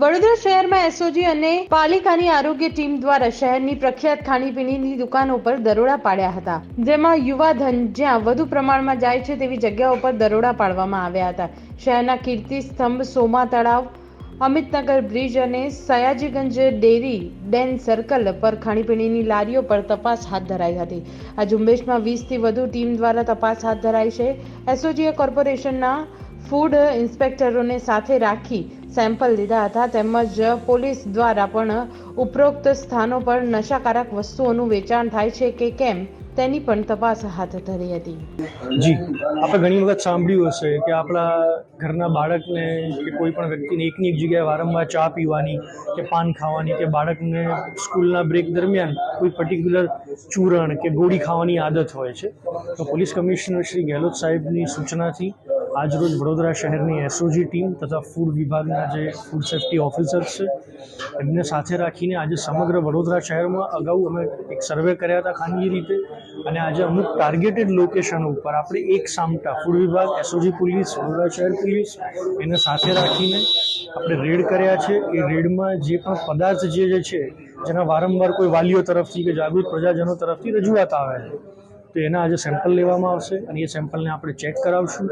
વડોદરા શહેરમાં એસઓજી અને પાલિકાની આરોગ્ય ટીમ દ્વારા શહેરની પ્રખ્યાત ખાણીપીણીની દુકાનો પર દરોડા પાડ્યા હતા, જેમાં યુવા ધન જ્યાં વધુ પ્રમાણમાં જાય છે તેવી જગ્યાઓ પર દરોડા પાડવામાં આવ્યા હતા. શહેરના કીર્તિ સ્તંભ, સોમા તળાવ, અમિતનગર બ્રિજ અને સયાજીગંજ ડેરી ડેન સર્કલ પર ખાણીપીણીની લારીઓ પર તપાસ હાથ ધરાઈ હતી. આ ઝુંબેશમાં વીસથી વધુ ટીમ દ્વારા તપાસ હાથ ધરાઈ છે. એસઓજીએ કોર્પોરેશનના ફૂડ ઇન્સ્પેક્ટરોને સાથે રાખી સેમ્પલ લીધા હતા તેમજ પોલીસ દ્વારા પણ ઉપરોક્ત સ્થાનો પર નશાકારક વસ્તુઓનું વેચાણ થાય છે કે કેમ તેની પણ તપાસ હાથ ધરી હતી. જી આપણે ઘણી વખત સાંભળ્યું હશે કે આપણા ઘરના બાળકને કે કોઈ પણ વ્યક્તિને એકની એક જગ્યાએ વારંવાર ચા પીવાની કે પાન ખાવાની કે બાળકને સ્કૂલના બ્રેક દરમિયાન કોઈ પર્ટિક્યુલર ચૂરણ કે ગોળી ખાવાની આદત હોય છે. તો પોલીસ કમિશનર શ્રી ગેહલોત સાહેબની સૂચનાથી આજરોજ વડોદરા શહેરની એસઓજી ટીમ તથા ફૂડ વિભાગના જે ફૂડ સેફ્ટી ઓફિસર્સ છે, એમને સાથે રાખીને આજે સમગ્ર વડોદરા શહેરમાં અગાઉ અમે એક સર્વે કર્યા હતા ખાનગી રીતે અને આજે અમુક ટાર્ગેટેડ લોકેશન ઉપર આપણે એક સામટા ફૂડ વિભાગ એસઓજી પોલીસ વડોદરા શહેર પોલીસ એને સાથે રાખીને આપણે રેડ કર્યા છે. એ રેડમાં જે પણ પદાર્થ જે જે છે, જેના વારંવાર કોઈ વાલીઓ તરફથી કે જાગૃત પ્રજાજનો તરફથી રજૂઆત આવે છે. તો એના આજે સેમ્પલ લેવામાં આવશે અને એ સેમ્પલને આપણે ચેક કરાવશું.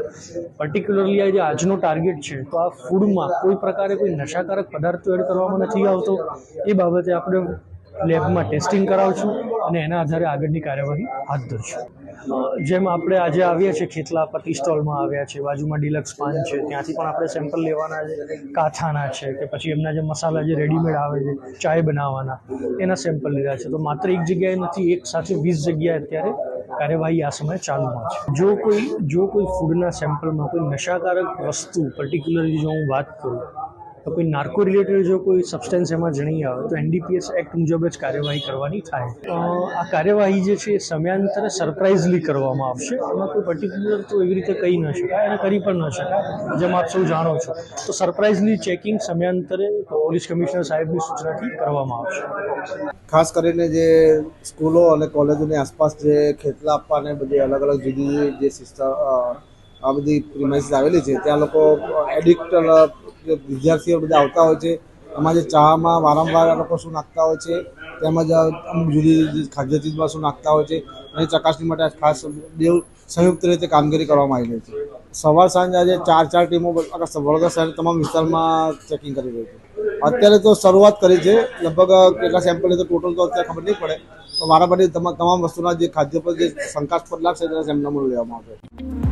પર્ટિક્યુલરલી આ જે આજનો ટાર્ગેટ છે, તો આ ફૂડમાં કોઈ પ્રકારે કોઈ નશાકારક પદાર્થો એડ કરવામાં નથી આવતો. એ બાબતે આપણે લેબમાં ટેસ્ટિંગ કરાવશું અને એના આધારે આગળની કાર્યવાહી હાથ ધરશું. જેમ આપણે આજે આવ્યા છે ખેતલા પતિ સ્ટોલમાં આવ્યા છે બાજુમાં ડિલક્સ પાન છે, ત્યાંથી પણ આપણે સેમ્પલ લેવાના છે. કાથાના છે કે પછી એમના જે મસાલા જે રેડીમેડ આવે છે, ચાય બનાવવાના, એના સેમ્પલ લીધા છે. તો માત્ર એક જગ્યાએ નથી, એક સાથે વીસ જગ્યાએ અત્યારે કાર્યવાહી આ સમયે ચાલુમાં છે. જો કોઈ જો કોઈ ફૂડના સેમ્પલમાં કોઈ નશાકારક વસ્તુ પર્ટિક્યુલરલી જો હું વાત કરું તો કોઈ નાર્કો રિલેટેડ જો કોઈ સબસ્ટન્સ એમાં જણી આવે, તો એનડીપીએસ એક્ટ મુજબ જ કાર્યવાહી કરવાની થાય. આ કાર્યવાહી જે છે એ સમયાંતરે સરપ્રાઇઝલી કરવામાં આવશે. એમાં કોઈ પર્ટિક્યુલર તો એવી રીતે કહી ન શકાય અને કરી પણ ન શકાય. જેમ આપ સૌ જાણો છો. તો સરપ્રાઇઝલી ચેકિંગ સમયાંતરે પોલીસ કમિશનર સાહેબની સૂચનાથી કરવામાં આવશે. ખાસ કરીને જે સ્કૂલો અને કોલેજોની આસપાસ જે ખેતલા આપવાને બધી અલગ અલગ જુદી જે સિસ્ટમ આ બધી પ્રિમાઇસીસ આવેલી છે, ત્યાં લોકો એડિક્ટ વિદ્યાર્થીઓ બધા આવતા હોય છે, એમાં જે ચામાં વારંવાર લોકો શું નાખતા હોય છે તેમજ અમુક જુદી ખાદ્ય ચીજમાં શું નાખતા હોય છે, અને ચકાસણી માટે ખાસ બે સંયુક્ત રીતે કામગીરી કરવામાં આવી રહી છે. સવાર સાંજ આજે ચાર ચાર ટીમો વડોદરા શહેર તમામ વિસ્તારમાં ચેકિંગ કરી રહી છે. અત્યારે તો શરૂઆત કરી છે, લગભગ કેટલા સેમ્પલ તો ટોટલ તો અત્યારે ખબર નહીં પડે તો વારાફરતી તમામ વસ્તુના જે ખાદ્ય પર જે શંકાસ્પદ લાગશે તેના સેમ્પલ લેવામાં આવશે.